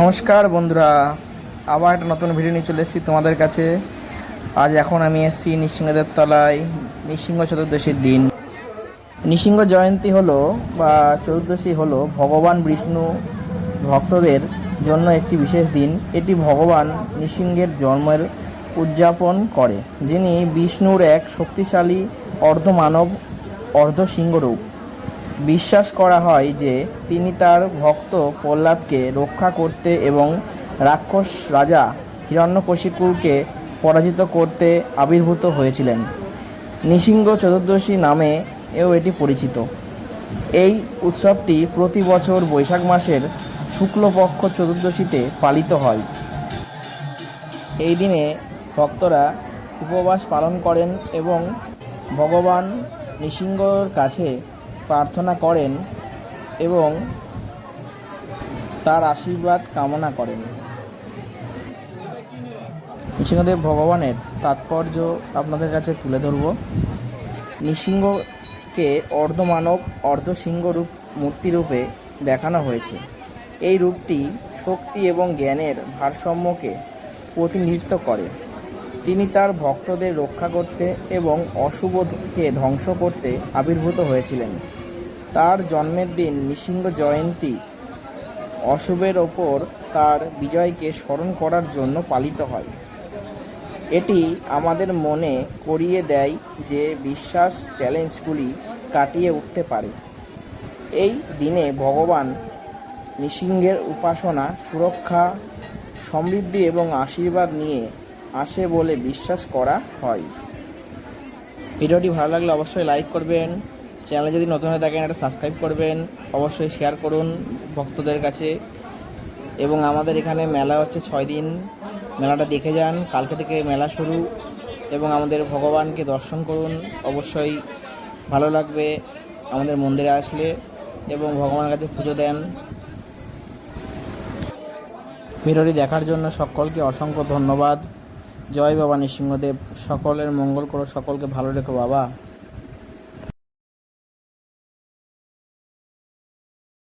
নমস্কার বন্ধুরা, আবার একটা নতুন ভিডিও নিয়ে চলে এসেছি তোমাদের কাছে। আজ এখন আমি এসেছি নৃসিংহদের তলায়, নৃসিংহ চতুর্দশীর দিন। নৃসিংহ জয়ন্তী হলো বা চতুর্দশী হলো ভগবান বিষ্ণু ভক্তদের জন্য একটি বিশেষ দিন। এটি ভগবান নৃসিংহের জন্মের উদযাপন করে, যিনি বিষ্ণুর এক শক্তিশালী অর্ধমানব, অর্ধসিংহরূপ। বিশ্বাস করা হয় যে তিনি তার ভক্ত প্রহ্লাদকে রক্ষা করতে এবং রাক্ষস রাজা হিরণ্যকশিপুরকে পরাজিত করতে আবির্ভূত হয়েছিলেন। নৃসিংহ চতুর্দশী নামে এও এটি পরিচিত। এই উৎসবটি প্রতি বছর বৈশাখ মাসের শুক্লপক্ষ চতুর্দশীতে পালিত হয়। এই দিনে ভক্তরা উপবাস পালন করেন এবং ভগবান নৃসিংহর কাছে প্রার্থনা করেন এবং তার আশীর্বাদ কামনা করেন। নৃসিংহদেব ভগবানের তাৎপর্য আপনাদের কাছে তুলে ধরব। নৃসিংহকে অর্ধমানব অর্ধসিংহ রূপ মূর্তিরূপে দেখানো হয়েছে। এই রূপটি শক্তি এবং জ্ঞানের ভারসাম্যকে প্রতিনিধিত্ব করে। তিনি তার ভক্তদের রক্ষা করতে এবং অশুভকে ধ্বংস করতে আবির্ভূত হয়েছিলেন। তার জন্মের দিন নৃসিংহ জয়ন্তী অশুভের ওপর তার বিজয়কে স্মরণ করার জন্য পালিত হয়। এটি আমাদের মনে করিয়ে দেয় যে বিশ্বাস চ্যালেঞ্জগুলি কাটিয়ে উঠতে পারে। এই দিনে ভগবান নৃসিংহের উপাসনা, সুরক্ষা, সমৃদ্ধি এবং আশীর্বাদ নিয়ে আসে বলে বিশ্বাস করা হয়। ভিডিওটি ভালো লাগলে অবশ্যই লাইক করবেন। চ্যানেলে যদি নতুন হয়ে থাকেন একটা সাবস্ক্রাইব করবেন। অবশ্যই শেয়ার করুন ভক্তদের কাছে। এবং আমাদের এখানে মেলা হচ্ছে ছয় দিন। মেলাটা দেখে যান। কালকে থেকে মেলা শুরু। এবং আমাদের ভগবানকে দর্শন করুন। অবশ্যই ভালো লাগবে আমাদের মন্দিরে আসলে। এবং ভগবানের কাছে পুজো দেন। ভিডিওটি দেখার জন্য সকলকে অসংখ্য ধন্যবাদ। জয় বাবা নৃসিংহদেব সকলের মঙ্গল করো সকলকে ভালো রেখো বাবা।